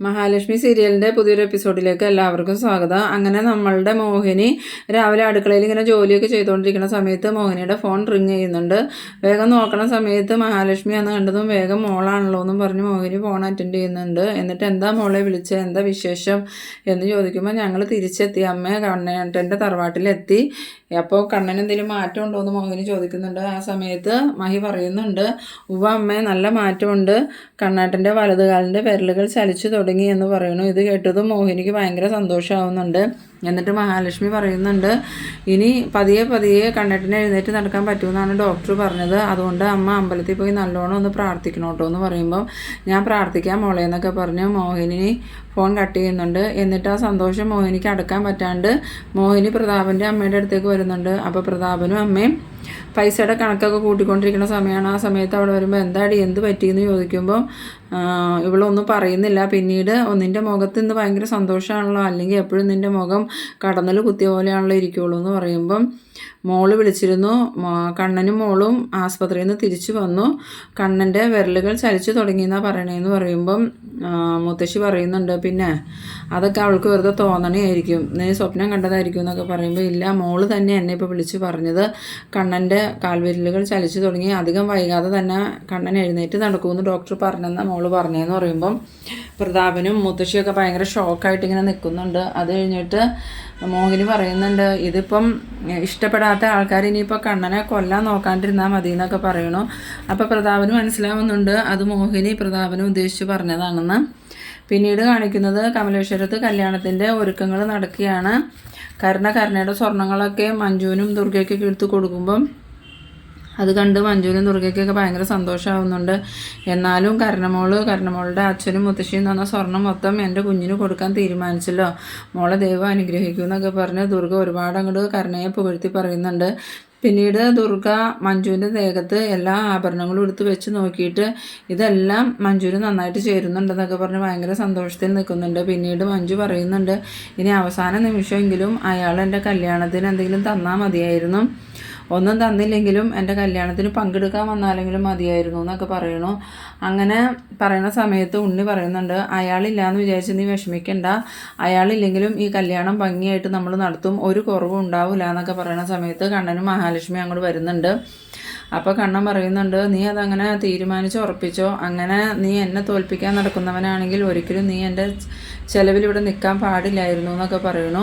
മഹാലക്ഷ്മി സീരിയലിന്റെ പുതിയൊരു എപ്പിസോഡിലേക്ക് എല്ലാവർക്കും സ്വാഗതം. അങ്ങനെ നമ്മളുടെ മോഹിനി രാവിലെ അടുക്കളയിൽ ഇങ്ങനെ ജോലിയൊക്കെ ചെയ്തുകൊണ്ടിരിക്കുന്ന സമയത്ത് മോഹിനിയുടെ ഫോൺ റിങ് ചെയ്യുന്നുണ്ട്. വേഗം നോക്കണ സമയത്ത് മഹാലക്ഷ്മി അന്ന് കണ്ടതും വേഗം മോളാണല്ലോ എന്നും പറഞ്ഞ് മോഹിനി ഫോൺ അറ്റൻഡ് ചെയ്യുന്നുണ്ട്. എന്നിട്ട് എന്താ മോളെ വിളിച്ചത് എന്താ വിശേഷം? എന്ന് ചോദിക്കുമ്പോൾ ഞങ്ങൾ തിരിച്ചെത്തി. അമ്മ കണ്ണേട്ടന്റെ തറവാട്ടിലെത്തി. അപ്പോൾ കണ്ണൻ എന്തെങ്കിലും മാറ്റം ഉണ്ടോ എന്ന് മോഹിനി ചോദിക്കുന്നുണ്ട്. ആ സമയത്ത് മഹി പറയുന്നുണ്ട് ഉവ അമ്മ നല്ല മാറ്റമുണ്ട്. കണ്ണാട്ടന്റെ വലതുകാലിന്റെ വിരലുകൾ ചലിച്ചു തുടങ്ങി എന്ന് പറയുന്നു. ഇത് കേട്ടതും മോഹിനിക്ക് ഭയങ്കര സന്തോഷമാവുന്നുണ്ട്. എന്നിട്ട് മഹാലക്ഷ്മി പറയുന്നുണ്ട് ഇനി പതിയെ പതിയെ കണ്ണട്ടിനെ എഴുന്നേറ്റ് നടക്കാൻ പറ്റുമെന്നാണ് ഡോക്ടർ പറഞ്ഞത്. അതുകൊണ്ട് അമ്മ അമ്പലത്തിൽ പോയി നല്ലോണം ഒന്ന് പ്രാർത്ഥിക്കണം കേട്ടോ എന്ന് പറയുമ്പോൾ ഞാൻ പ്രാർത്ഥിക്കാം മോളെ എന്നൊക്കെ പറഞ്ഞ് മോഹിനി ഫോൺ കട്ട് ചെയ്യുന്നുണ്ട്. എന്നിട്ട് ആ സന്തോഷം മോഹിനിക്ക് അടക്കാൻ പറ്റാണ്ട് മോഹിനി പ്രതാപന്റെ അമ്മയുടെ അടുത്തേക്ക് വരുന്നുണ്ട്. അപ്പോൾ പ്രതാപനും അമ്മയും പൈസയുടെ കണക്കൊക്കെ കൂട്ടിക്കൊണ്ടിരിക്കുന്ന സമയമാണ്. ആ സമയത്ത് അവിടെ വരുമ്പോൾ എന്താടി എന്ത് പറ്റിയെന്ന് ചോദിക്കുമ്പോൾ ഇവളൊന്നും പറയുന്നില്ല. പിന്നീട് ഒന്നിന്റെ മുഖത്ത് ഇന്ന് ഭയങ്കര സന്തോഷമാണല്ലോ അല്ലെങ്കിൽ എപ്പോഴും നിന്റെ മുഖം കടന്നൽ കുത്തിയ പോലെയാണല്ലോ ഇരിക്കുകയുള്ളൂ എന്ന് പറയുമ്പം മോൾ വിളിച്ചിരുന്നു. കണ്ണനും മോളും ആസ്പത്രിയിൽ നിന്ന് തിരിച്ചു വന്നു. കണ്ണന്റെ വിരലുകൾ ചലിച്ചു തുടങ്ങിയെന്നാണ് പറയണേന്ന് പറയുമ്പം മുത്തശ്ശി പറയുന്നുണ്ട് പിന്നെ അതൊക്കെ അവൾക്ക് വെറുതെ തോന്നണയായിരിക്കും. നീ സ്വപ്നം കണ്ടതായിരിക്കും എന്നൊക്കെ പറയുമ്പോൾ ഇല്ല മോൾ തന്നെ എന്നെ ഇപ്പോൾ വിളിച്ച് പറഞ്ഞത് കണ്ണന്റെ കാൽവിരലുകൾ ചലിച്ചു തുടങ്ങി. അധികം വൈകാതെ തന്നെ കണ്ണൻ എഴുന്നേറ്റ് നടക്കുമെന്ന് ഡോക്ടർ പറഞ്ഞെന്ന മോൾ പറഞ്ഞതെന്ന് പറയുമ്പം പ്രതാപനും മുത്തശ്ശിയൊക്കെ ഭയങ്കര ഷോക്കായിട്ട് ഇങ്ങനെ നിൽക്കുന്നുണ്ട്. അത് കഴിഞ്ഞിട്ട് മോഹിനി പറയുന്നുണ്ട് ഇതിപ്പം ഇഷ്ടപ്പെടാത്ത ആൾക്കാർ ഇനിയിപ്പോൾ കണ്ണനെ കൊല്ലാൻ നോക്കാണ്ടിരുന്നാൽ മതി എന്നൊക്കെ പറയണു. അപ്പോൾ പ്രതാപന് മനസ്സിലാവുന്നുണ്ട് അത് മോഹിനി പ്രതാപനും ഉദ്ദേശിച്ച് പറഞ്ഞതാണെന്ന്. പിന്നീട് കാണിക്കുന്നത് കമലേശ്വരത്ത് കല്യാണത്തിന്റെ ഒരുക്കങ്ങൾ നടക്കുകയാണ്. കരുണ കരുണയുടെ സ്വർണങ്ങളൊക്കെ മഞ്ജുവിനും ദുർഗയ്ക്കൊക്കെ എടുത്ത് കൊടുക്കുമ്പം അത് കണ്ട് മഞ്ജുവിനും ദുർഗയ്ക്കൊക്കെ ഭയങ്കര സന്തോഷമാവുന്നുണ്ട് എന്നാലും കരണമോൾ കരണമോളുടെ അച്ഛനും മുത്തശ്ശിയും തന്ന സ്വർണം മൊത്തം എന്റെ കുഞ്ഞിന് കൊടുക്കാൻ തീരുമാനിച്ചല്ലോ. മോളെ ദൈവം അനുഗ്രഹിക്കൂ എന്നൊക്കെ പറഞ്ഞ് ദുർഗ ഒരുപാട് അങ്ങോട്ട് കരുണയെ പുകഴ്ത്തി പറയുന്നുണ്ട്. പിന്നീട് ദുർഗ മഞ്ജുവിന്റെ ദേഹത്ത് എല്ലാ ആഭരണങ്ങളും എടുത്ത് വെച്ച് നോക്കിയിട്ട് ഇതെല്ലാം മഞ്ജുവിന് നന്നായിട്ട് ചേരുന്നുണ്ടെന്നൊക്കെ പറഞ്ഞ് ഭയങ്കര സന്തോഷത്തിൽ നിൽക്കുന്നുണ്ട്. പിന്നീട് മഞ്ജു പറയുന്നുണ്ട് ഇനി അവസാന നിമിഷമെങ്കിലും അയാൾ എന്റെ കല്യാണത്തിന് എന്തെങ്കിലും തന്നാൽ മതിയായിരുന്നു. ഒന്നും തന്നില്ലെങ്കിലും എന്റെ കല്യാണത്തിന് പങ്കെടുക്കാൻ വന്നാലെങ്കിലും മതിയായിരുന്നു എന്നൊക്കെ പറയണു. അങ്ങനെ പറയുന്ന സമയത്ത് ഉണ്ണി പറയുന്നുണ്ട് അയാളില്ലാന്ന് വിചാരിച്ച് നീ വിഷമിക്കണ്ട. അയാളില്ലെങ്കിലും ഈ കല്യാണം ഭംഗിയായിട്ട് നമ്മൾ നടത്തും. ഒരു കുറവും ഉണ്ടാവില്ല എന്നൊക്കെ പറയുന്ന സമയത്ത് കണ്ണനും മഹാലക്ഷ്മി അങ്ങോട്ട് വരുന്നുണ്ട്. അപ്പോൾ കണ്ണൻ പറയുന്നുണ്ട് നീ അതങ്ങനെ തീരുമാനിച്ച് ഉറപ്പിച്ചോ? അങ്ങനെ നീ എന്നെ തോൽപ്പിക്കാൻ നടക്കുന്നവനാണെങ്കിൽ ഒരിക്കലും നീ എന്റെ ചിലവിൽ ഇവിടെ നിൽക്കാൻ പാടില്ലായിരുന്നു എന്നൊക്കെ പറയണു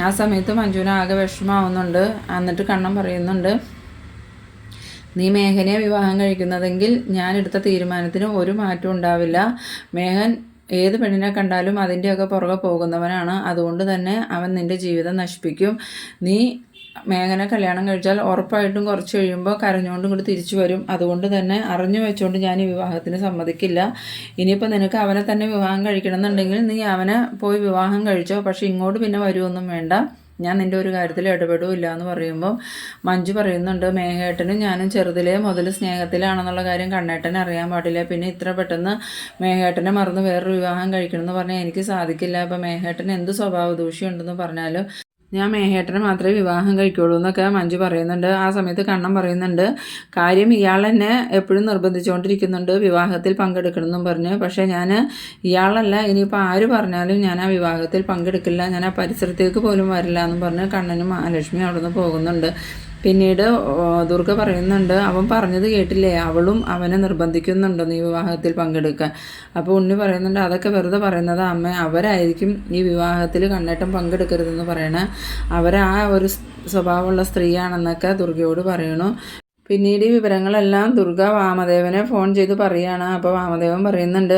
ആ സമയത്ത് മഞ്ജുവിന് ആകെ വിഷമാവുന്നുണ്ട് എന്നിട്ട് കണ്ണൻ പറയുന്നുണ്ട് നീ മേഘനെ വിവാഹം കഴിക്കുന്നതെങ്കിൽ ഞാൻ എടുത്ത തീരുമാനത്തിന് ഒരു മാറ്റവും ഉണ്ടാവില്ല. മേഘൻ ഏത് പെണ്ണിനെ കണ്ടാലും അതിന്റെയൊക്കെ പുറകെ പോകുന്നവനാണ്. അതുകൊണ്ട് തന്നെ അവൻ നിന്റെ ജീവിതം നശിപ്പിക്കും. നീ മേഘനെ കല്യാണം കഴിച്ചാൽ ഉറപ്പായിട്ടും കുറച്ച് കഴിയുമ്പോൾ കരഞ്ഞുകൊണ്ടും കൂടി തിരിച്ചു വരും. അതുകൊണ്ട് തന്നെ അറിഞ്ഞു വെച്ചുകൊണ്ട് ഞാൻ ഈ വിവാഹത്തിന് സമ്മതിക്കില്ല. ഇനിയിപ്പോൾ നിനക്ക് അവനെ തന്നെ വിവാഹം കഴിക്കണമെന്നുണ്ടെങ്കിൽ നീ അവനെ പോയി വിവാഹം കഴിച്ചോ. പക്ഷേ ഇങ്ങോട്ട് പിന്നെ വരുമൊന്നും വേണ്ട. ഞാൻ നിന്റെ ഒരു കാര്യത്തിൽ ഇടപെടില്ല എന്ന് പറയുമ്പോൾ മഞ്ജു പറയുന്നുണ്ട് മേഘേട്ടനും ഞാനും ചെറുതിലേ മുതൽ സ്നേഹത്തിലാണെന്നുള്ള കാര്യം കണ്ണേട്ടനെ അറിയാൻ പാടില്ല. പിന്നെ ഇത്ര പെട്ടെന്ന് മേഘേട്ടനെ മറന്ന് വേറൊരു വിവാഹം കഴിക്കണമെന്ന് പറഞ്ഞാൽ എനിക്ക് സാധിക്കില്ല. അപ്പോൾ മേഘേട്ടൻ എന്ത് സ്വഭാവ ദൂഷ്യമുണ്ടെന്ന് പറഞ്ഞാലും ഞാൻ മേഹേട്ടനെ മാത്രമേ വിവാഹം കഴിക്കുള്ളൂ എന്നൊക്കെ മഞ്ജു പറയുന്നുണ്ട്. ആ സമയത്ത് കണ്ണൻ പറയുന്നുണ്ട്. കാര്യം ഇയാൾ എന്നെ എപ്പോഴും നിർബന്ധിച്ചുകൊണ്ടിരിക്കുന്നുണ്ട് വിവാഹത്തിൽ പങ്കെടുക്കണമെന്നും പറഞ്ഞ്. പക്ഷേ ഞാൻ ഇയാളല്ല. ഇനിയിപ്പോൾ ആര് പറഞ്ഞാലും ഞാൻ ആ വിവാഹത്തിൽ പങ്കെടുക്കില്ല. ഞാൻ ആ പരിസരത്തേക്ക് പോലും വരില്ല എന്നും പറഞ്ഞ് കണ്ണനും മഹാലക്ഷ്മി അവിടെ നിന്ന് പോകുന്നുണ്ട്. പിന്നീട് ദുർഗ പറയുന്നുണ്ട് അവൻ പറഞ്ഞത് കേട്ടില്ലേ? അവളും അവനെ നിർബന്ധിക്കുന്നുണ്ടോ നീ വിവാഹത്തിൽ പങ്കെടുക്കാൻ? അപ്പോൾ ഉണ്ണി പറയുന്നുണ്ട് അതൊക്കെ വെറുതെ പറയുന്നത് അമ്മ. അവരായിരിക്കും ഈ വിവാഹത്തിൽ കണ്ണേട്ടം പങ്കെടുക്കരുതെന്ന് പറയണേ. അവരാ ഒരു സ്വഭാവമുള്ള സ്ത്രീയാണെന്നൊക്കെ ദുർഗയോട് പറയണു. പിന്നീട് ഈ വിവരങ്ങളെല്ലാം ദുർഗ വാമദേവനെ ഫോൺ ചെയ്ത് പറയുകയാണ് അപ്പോൾ വാമദേവൻ പറയുന്നുണ്ട്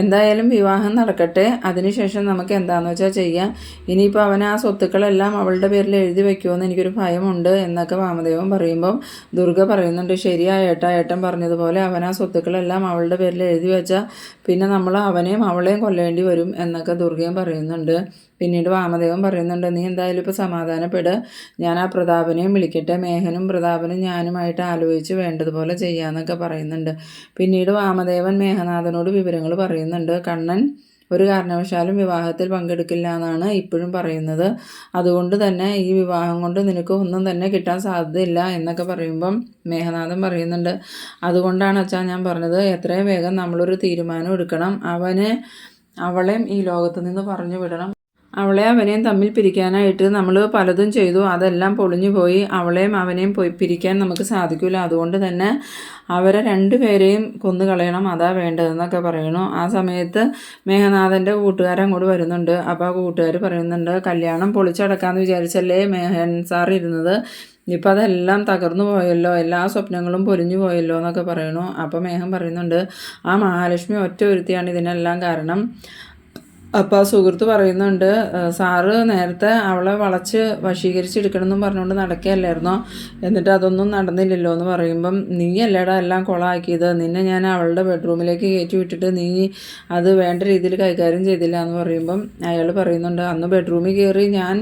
എന്തായാലും വിവാഹം നടക്കട്ടെ. അതിനുശേഷം നമുക്ക് എന്താണെന്ന് വെച്ചാൽ ചെയ്യാം. ഇനിയിപ്പോൾ അവൻ ആ സ്വത്തുക്കളെല്ലാം അവളുടെ പേരിൽ എഴുതി വെക്കുമെന്ന് എനിക്കൊരു ഭയമുണ്ട് എന്നൊക്കെ വാമദേവൻ പറയുമ്പോൾ ദുർഗ പറയുന്നുണ്ട് ശരിയാ ഏട്ടാ ഏട്ടൻ പറഞ്ഞതുപോലെ അവൻ ആ സ്വത്തുക്കളെല്ലാം അവളുടെ പേരിൽ എഴുതി വെച്ചാൽ പിന്നെ നമ്മൾ അവനെയും അവളെയും കൊല്ലേണ്ടി വരും എന്നൊക്കെ ദുർഗയും പറയുന്നുണ്ട്. പിന്നീട് വാമദേവൻ പറയുന്നുണ്ട് നീ എന്തായാലും ഇപ്പോൾ സമാധാനപ്പെട്. ഞാൻ ആ പ്രതാപനെയും വിളിക്കട്ടെ. മേഹനും പ്രതാപനും ഞാനുമായിട്ട് ആലോചിച്ച് വേണ്ടതുപോലെ ചെയ്യാമെന്നൊക്കെ പറയുന്നുണ്ട്. പിന്നീട് വാമദേവൻ മേഹനാഥനോട് വിവരങ്ങൾ പറയുന്നുണ്ട്. കണ്ണൻ ഒരു കാരണവശാലും വിവാഹത്തിൽ പങ്കെടുക്കില്ല എന്നാണ് ഇപ്പോഴും പറയുന്നത്. അതുകൊണ്ട് തന്നെ ഈ വിവാഹം കൊണ്ട് നിനക്ക് ഒന്നും തന്നെ കിട്ടാൻ സാധ്യതയില്ല എന്നൊക്കെ പറയുമ്പം മേഘനാഥൻ പറയുന്നുണ്ട്. അതുകൊണ്ടാണ് അച്ഛാ ഞാൻ പറഞ്ഞത് എത്രയും വേഗം നമ്മളൊരു തീരുമാനം എടുക്കണം. അവന് അവളെയും ഈ ലോകത്ത് നിന്ന് പറഞ്ഞു വിടണം. അവളെ അവനെയും തമ്മിൽ പിരിക്കാനായിട്ട് നമ്മൾ പലതും ചെയ്തു. അതെല്ലാം പൊളിഞ്ഞു പോയി. അവളെയും അവനെയും പോയി പിരിക്കാൻ നമുക്ക് സാധിക്കില്ല അതുകൊണ്ട് തന്നെ അവരെ രണ്ടുപേരെയും കൊന്നു കളയണം. അതാ വേണ്ടതെന്നൊക്കെ പറയണു ആ സമയത്ത് മേഘനാഥന്റെ കൂട്ടുകാരൻ അങ്ങോട്ട് വരുന്നുണ്ട്. അപ്പോൾ ആ കൂട്ടുകാർ പറയുന്നുണ്ട് കല്യാണം പൊളിച്ചടക്കാമെന്ന് വിചാരിച്ചല്ലേ മേഹൻ സാർ ഇരുന്നത്? ഇപ്പം അതെല്ലാം തകർന്നു പോയല്ലോ. എല്ലാ സ്വപ്നങ്ങളും പൊരിഞ്ഞു പോയല്ലോ എന്നൊക്കെ പറയണു അപ്പോൾ മേഘം പറയുന്നുണ്ട് ആ മഹാലക്ഷ്മി ഒറ്റ ഒരുത്തിയാണ് ഇതിനെല്ലാം കാരണം. അപ്പോൾ സുഹൃത്ത് പറയുന്നുണ്ട് "ഏഹ് സാറ് നേരത്തെ അവളെ വളച്ച് വശീകരിച്ചെടുക്കണമെന്നും പറഞ്ഞുകൊണ്ട് നടക്കുകയല്ലായിരുന്നോ? എന്നിട്ട് അതൊന്നും നടന്നില്ലല്ലോ എന്ന് പറയുമ്പം നീ അല്ലേടാ എല്ലാം കൊളാക്കിയത്? നിന്നെ ഞാൻ അവളുടെ ബെഡ്റൂമിലേക്ക് കയറ്റി വിട്ടിട്ട് നീ അത് വേണ്ട രീതിയിൽ കൈകാര്യം ചെയ്തില്ല എന്ന് പറയുമ്പം അയാൾ പറയുന്നുണ്ട് അന്ന് ബെഡ്റൂമിൽ കയറി ഞാൻ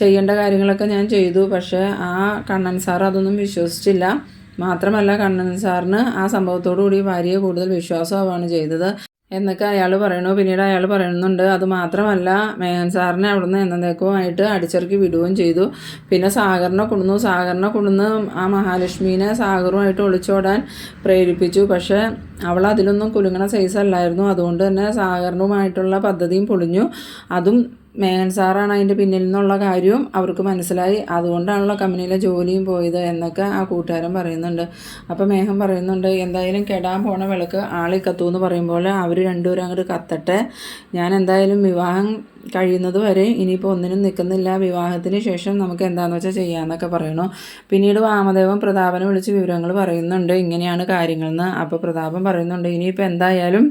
ചെയ്യേണ്ട കാര്യങ്ങളൊക്കെ ഞാൻ ചെയ്തു. പക്ഷേ ആ കണ്ണൻ സാർ അതൊന്നും വിശ്വസിച്ചില്ല. മാത്രമല്ല കണ്ണൻ സാറിന് ആ സംഭവത്തോടു കൂടി ഭാര്യയെ കൂടുതൽ വിശ്വാസമാവാണ് ചെയ്തത്. എന്നൊക്കെ അയാൾ പറയണു. പിന്നീട് അയാൾ പറയുന്നുണ്ട് അത് മാത്രമല്ല മേഹൻ സാറിനെ അവിടുന്ന് എന്നേക്കുമായിട്ട് അടിച്ചിറക്കി വിടുകയും ചെയ്തു. പിന്നെ സാഗറിനെ കൊണ്ടുവന്നു. സാഗറിനെ കൊണ്ടുവന്ന് ആ മഹാലക്ഷ്മീനെ സാഗറുമായിട്ട് ഒളിച്ചോടാൻ പ്രേരിപ്പിച്ചു. പക്ഷേ അവൾ അതിലൊന്നും കുലുങ്ങണ സൈസ് അല്ലായിരുന്നു. അതുകൊണ്ട് തന്നെ സാഗറിനുമായിട്ടുള്ള പദ്ധതിയും പൊളിഞ്ഞു. അതും മേഹൻ സാറാണ് അതിന്റെ പിന്നിൽ നിന്നുള്ള കാര്യവും അവർക്ക് മനസ്സിലായി. അതുകൊണ്ടാണല്ലോ കമ്പനിയിലെ ജോലിയും പോയത് എന്നൊക്കെ ആ കൂട്ടുകാരൻ പറയുന്നുണ്ട്. അപ്പോൾ മേഘം പറയുന്നുണ്ട് എന്തായാലും കെടാൻ പോണ വിളക്ക് ആളി കത്തു എന്ന് പറയുമ്പോൾ അവർ രണ്ടുപേരും അങ്ങോട്ട് കത്തട്ടെ. ഞാൻ എന്തായാലും വിവാഹം കഴിയുന്നത് വരെ ഇനിയിപ്പോൾ ഒന്നിനും നിൽക്കുന്നില്ല. വിവാഹത്തിന് ശേഷം നമുക്ക് എന്താണെന്ന് വെച്ചാൽ ചെയ്യാമെന്നൊക്കെ പറയണു. പിന്നീട് വാമദേവൻ പ്രതാപനെ വിളിച്ച് വിവരങ്ങൾ പറയുന്നുണ്ട്. ഇങ്ങനെയാണ് കാര്യങ്ങളെന്ന് അപ്പോൾ പ്രതാപം പറയുന്നുണ്ട്. ഇനിയിപ്പോൾ എന്തായാലും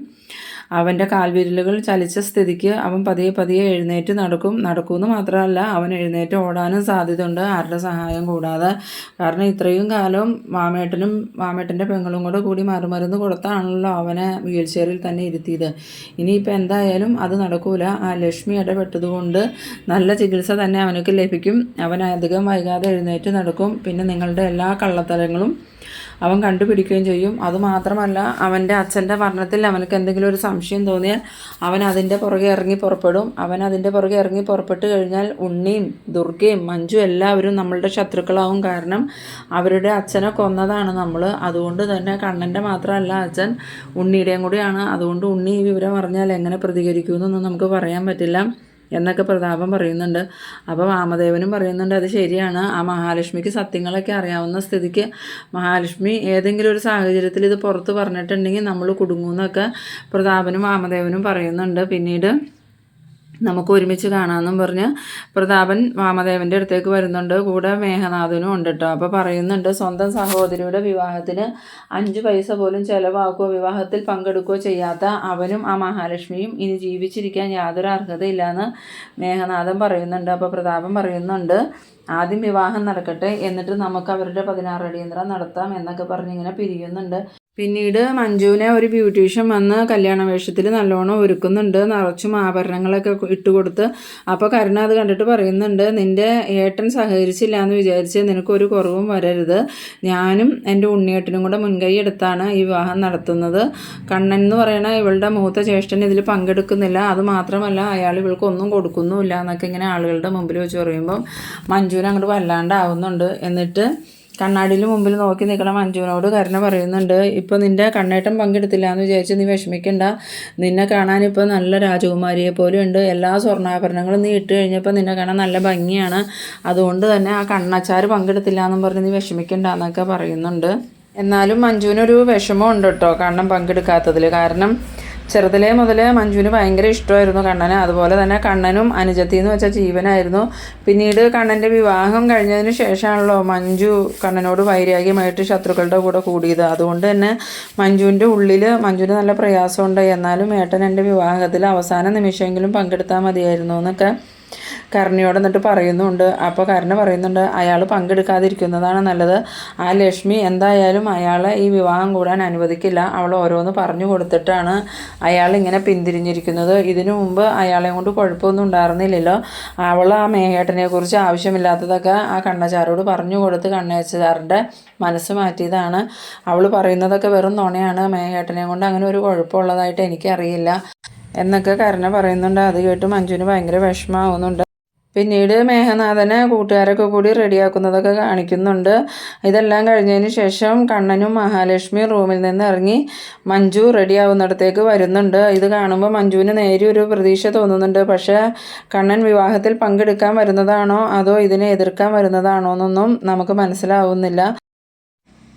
അവന്റെ കാൽവിരലുകൾ ചലിച്ച സ്ഥിതിക്ക് അവൻ പതിയെ പതിയെ എഴുന്നേറ്റ് നടക്കും. നടക്കുമെന്ന് മാത്രമല്ല അവൻ എഴുന്നേറ്റ് ഓടാനും സാധ്യതയുണ്ട്. ആരുടെ സഹായം കൂടാതെ. കാരണം ഇത്രയും കാലം മാമേട്ടനും മാമേട്ടന്റെ പെങ്ങളും കൂടെ കൂടി മറുമരുന്ന് കൊടുത്താണല്ലോ അവനെ വീൽ ചെയറിൽ തന്നെ ഇരുത്തിയത്. ഇനിയിപ്പോൾ എന്തായാലും അത് നടക്കൂല. ആ ലക്ഷ്മി ഇടപെട്ടതുകൊണ്ട് നല്ല ചികിത്സ തന്നെ അവനക്ക് ലഭിക്കും. അവൻ അധികം വൈകാതെ എഴുന്നേറ്റ് നടക്കും. പിന്നെ നിങ്ങളുടെ എല്ലാ കള്ളത്തരങ്ങളും അവൻ കണ്ടുപിടിക്കുകയും ചെയ്യും. അതുമാത്രമല്ല അവന്റെ അച്ഛന്റെ മരണത്തിൽ അവനക്ക് എന്തെങ്കിലും ഒരു സംശയം തോന്നിയാൽ അവൻ അതിന്റെ പുറകെ ഇറങ്ങി പുറപ്പെടും. അവൻ അതിന്റെ പുറകെ ഇറങ്ങി പുറപ്പെട്ട് കഴിഞ്ഞാൽ ഉണ്ണിയും ദുർഗയും മഞ്ജു എല്ലാവരും നമ്മളുടെ ശത്രുക്കളാവും കാരണം അവരുടെ അച്ഛനെ കൊന്നതാണ് നമ്മൾ അതുകൊണ്ട് തന്നെ കണ്ണന്റെ മാത്രമല്ല അച്ഛൻ ഉണ്ണിയുടെയും കൂടിയാണ്. അതുകൊണ്ട് ഉണ്ണി ഈ വിവരം അറിഞ്ഞാൽ എങ്ങനെ പ്രതികരിക്കുമെന്നൊന്നും നമുക്ക് പറയാൻ പറ്റില്ല. എന്നൊക്കെ പ്രതാപം പറയുന്നുണ്ട്. അപ്പോൾ വാമദേവനും പറയുന്നുണ്ട് അത് ശരിയാണ്. ആ മഹാലക്ഷ്മിക്ക് സത്യങ്ങളൊക്കെ അറിയാവുന്ന സ്ഥിതിക്ക് മഹാലക്ഷ്മി ഏതെങ്കിലും ഒരു സാഹചര്യത്തിൽ ഇത് പുറത്ത് പറഞ്ഞിട്ടുണ്ടെങ്കിൽ നമ്മൾ കുടുങ്ങുമെന്നൊക്കെ പ്രതാപനും വാമദേവനും പറയുന്നുണ്ട്. പിന്നീട് നമുക്ക് ഒരുമിച്ച് കാണാമെന്നും പറഞ്ഞ് പ്രതാപൻ വാമദേവന്റെ അടുത്തേക്ക് വരുന്നുണ്ട്. കൂടെ മേഘനാഥനും ഉണ്ട് കേട്ടോ അപ്പോൾ പറയുന്നുണ്ട് സ്വന്തം സഹോദരിയുടെ വിവാഹത്തിന് അഞ്ച് പൈസ പോലും ചിലവാക്കുകയോ വിവാഹത്തിൽ പങ്കെടുക്കുകയോ ചെയ്യാത്ത അവനും ആ മഹാലക്ഷ്മിയും ഇനി ജീവിച്ചിരിക്കാൻ യാതൊരു അർഹതയില്ലാന്ന് മേഘനാഥൻ പറയുന്നുണ്ട്. അപ്പോൾ പ്രതാപൻ പറയുന്നുണ്ട് ആദ്യം വിവാഹം നടക്കട്ടെ എന്നിട്ട് നമുക്ക് അവരുടെ പതിനാറ് അടിയന്തരം നടത്താം എന്നൊക്കെ പറഞ്ഞിങ്ങനെ പിരിയുന്നുണ്ട്. പിന്നീട് മഞ്ജുവിനെ ഒരു ബ്യൂട്ടീഷ്യൻ വന്ന് കല്യാണ വേഷത്തിൽ നല്ലോണം ഒരുക്കുന്നുണ്ട് നിറച്ചും ആഭരണങ്ങളൊക്കെ ഇട്ട് കൊടുത്ത് അപ്പോൾ കരുണ അത് കണ്ടിട്ട് പറയുന്നുണ്ട് നിന്റെ ഏട്ടൻ സഹകരിച്ചില്ല എന്ന് വിചാരിച്ച് നിനക്കൊരു കുറവും വരരുത്. ഞാനും എന്റെ ഉണ്ണിയേട്ടനും കൂടെ മുൻകൈ എടുത്താണ് ഈ വിവാഹം നടത്തുന്നത്. കണ്ണൻ എന്ന് പറയണ ഇവളുടെ മൂത്ത ജ്യേഷ്ഠൻ ഇതിൽ പങ്കെടുക്കുന്നില്ല. അത് മാത്രമല്ല അയാൾ ഇവൾക്ക് ഒന്നും കൊടുക്കുന്നുമില്ല എന്നൊക്കെ ഇങ്ങനെ ആളുകളുടെ മുമ്പിൽ വെച്ച് പറയുമ്പം മഞ്ജുവിന് അങ്ങോട്ട് വല്ലാണ്ടാവുന്നുണ്ട്. എന്നിട്ട് കണ്ണാടിയിൽ മുമ്പിൽ നോക്കി നിൽക്കണ. മഞ്ജുവിനോട് കരുണ പറയുന്നുണ്ട്. ഇപ്പോൾ നിന്റെ കണ്ണേട്ടം പങ്കെടുത്തില്ല എന്ന് വിചാരിച്ച് നീ വിഷമിക്കണ്ട. നിന്നെ കാണാൻ ഇപ്പോൾ നല്ല രാജകുമാരിയെ പോലെ ഉണ്ട്. എല്ലാ സ്വർണാഭരണങ്ങളും നീ ഇട്ട് കഴിഞ്ഞപ്പോൾ നിന്നെ കാണാൻ നല്ല ഭംഗിയാണ്. അതുകൊണ്ട് തന്നെ ആ കണ്ണച്ചാർ പങ്കെടുത്തില്ല എന്നും പറഞ്ഞ് നീ വിഷമിക്കണ്ട എന്നൊക്കെ പറയുന്നുണ്ട്. എന്നാലും മഞ്ജുവിനൊരു വിഷമമുണ്ട് കേട്ടോ. കണ്ണം പങ്കെടുക്കാത്തതിൽ കാരണം ചെറുതിലേ മുതലേ മഞ്ജുവിന് ഭയങ്കര ഇഷ്ടമായിരുന്നു കണ്ണന്. അതുപോലെ തന്നെ കണ്ണനും അനുജത്തി എന്ന് വെച്ചാൽ ജീവനായിരുന്നു. പിന്നീട് കണ്ണന്റെ വിവാഹം കഴിഞ്ഞതിന് ശേഷമാണല്ലോ മഞ്ജു കണ്ണനോട് വൈരാഗ്യമായിട്ട് ശത്രുക്കളുടെ കൂടെ കൂടിയത്. അതുകൊണ്ട് തന്നെ മഞ്ജുവിന്റെ ഉള്ളിൽ മഞ്ജുവിന് നല്ല പ്രയാസമുണ്ട്. എന്നാലും ഏട്ടൻ എന്റെ വിവാഹത്തിൽ അവസാന നിമിഷമെങ്കിലും പങ്കെടുത്താൽ മതിയായിരുന്നു എന്നൊക്കെ കരുണയോട് എന്നിട്ട് പറയുന്നുണ്ട്. അപ്പോൾ കരുണ പറയുന്നുണ്ട് അയാൾ പങ്കെടുക്കാതിരിക്കുന്നതാണ് നല്ലത്. ആ ലക്ഷ്മി എന്തായാലും അയാളെ ഈ വിവാഹം കൂടാൻ അനുവദിക്കില്ല. അവൾ ഓരോന്ന് പറഞ്ഞു കൊടുത്തിട്ടാണ് അയാൾ ഇങ്ങനെ പിന്തിരിഞ്ഞിരിക്കുന്നത്. ഇതിനു മുമ്പ് അയാളെ കൊണ്ട് കുഴപ്പമൊന്നും ഉണ്ടായിരുന്നില്ലല്ലോ. അവൾ ആ മേഘേട്ടനെ കുറിച്ച് ആവശ്യമില്ലാത്തതൊക്കെ ആ കണ്ണച്ചാരോട് പറഞ്ഞു കൊടുത്ത് കണ്ണച്ചാറിന്റെ മനസ്സ് മാറ്റിയതാണ്. അവൾ പറയുന്നതൊക്കെ വെറും നുണയാണ്. മേഘേട്ടനെ കൊണ്ട് അങ്ങനെ ഒരു കുഴപ്പമുള്ളതായിട്ട് എനിക്കറിയില്ല. എന്നൊക്കെ കരുണ പറയുന്നുണ്ട്. അത് കേട്ട് മഞ്ജുവിന് ഭയങ്കര വിഷമാവുന്നുണ്ട് പിന്നീട് മേഘനാഥനെ കൂട്ടുകാരൊക്കെ കൂടി റെഡിയാക്കുന്നതൊക്കെ കാണിക്കുന്നുണ്ട്. ഇതെല്ലാം കഴിഞ്ഞതിന് ശേഷം കണ്ണനും മഹാലക്ഷ്മി റൂമിൽ നിന്ന് ഇറങ്ങി മഞ്ജു റെഡിയാവുന്നിടത്തേക്ക് വരുന്നുണ്ട്. ഇത് കാണുമ്പോൾ മഞ്ജുവിന് നേരെ ഒരു പ്രതീക്ഷ തോന്നുന്നുണ്ട്. പക്ഷേ കണ്ണൻ വിവാഹത്തിൽ പങ്കെടുക്കാൻ വരുന്നതാണോ? അതോ ഇതിനെ എതിർക്കാൻ വരുന്നതാണോ എന്നൊന്നും നമുക്ക് മനസ്സിലാവുന്നില്ല.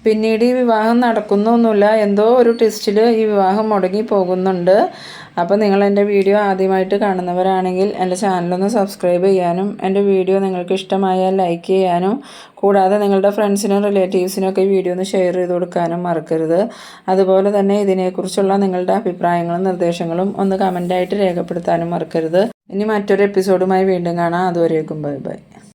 പിന്നീട് ഈ വിവാഹം നടക്കുന്നൊന്നുമില്ല. എന്തോ ഒരു ടെസ്റ്റിൽ ഈ വിവാഹം മുടങ്ങി പോകുന്നുണ്ട്. അപ്പോൾ നിങ്ങൾ എന്റെ വീഡിയോ ആദ്യമായിട്ട് കാണുന്നവരാണെങ്കിൽ എന്റെ ചാനലൊന്ന് സബ്സ്ക്രൈബ് ചെയ്യാനും എന്റെ വീഡിയോ നിങ്ങൾക്ക് ഇഷ്ടമായാൽ ലൈക്ക് ചെയ്യാനും കൂടാതെ നിങ്ങളുടെ ഫ്രണ്ട്സിനും റിലേറ്റീവ്സിനും ഒക്കെ വീഡിയോ ഒന്ന് ഷെയർ ചെയ്ത് കൊടുക്കാനും മറക്കരുത്. അതുപോലെ തന്നെ ഇതിനെക്കുറിച്ചുള്ള നിങ്ങളുടെ അഭിപ്രായങ്ങളും നിർദ്ദേശങ്ങളും ഒന്ന് കമന്റായിട്ട് രേഖപ്പെടുത്താനും മറക്കരുത്. ഇനി മറ്റൊരു എപ്പിസോഡുമായി വീണ്ടും കാണാം. അതുവരേക്കും ബൈ ബൈ.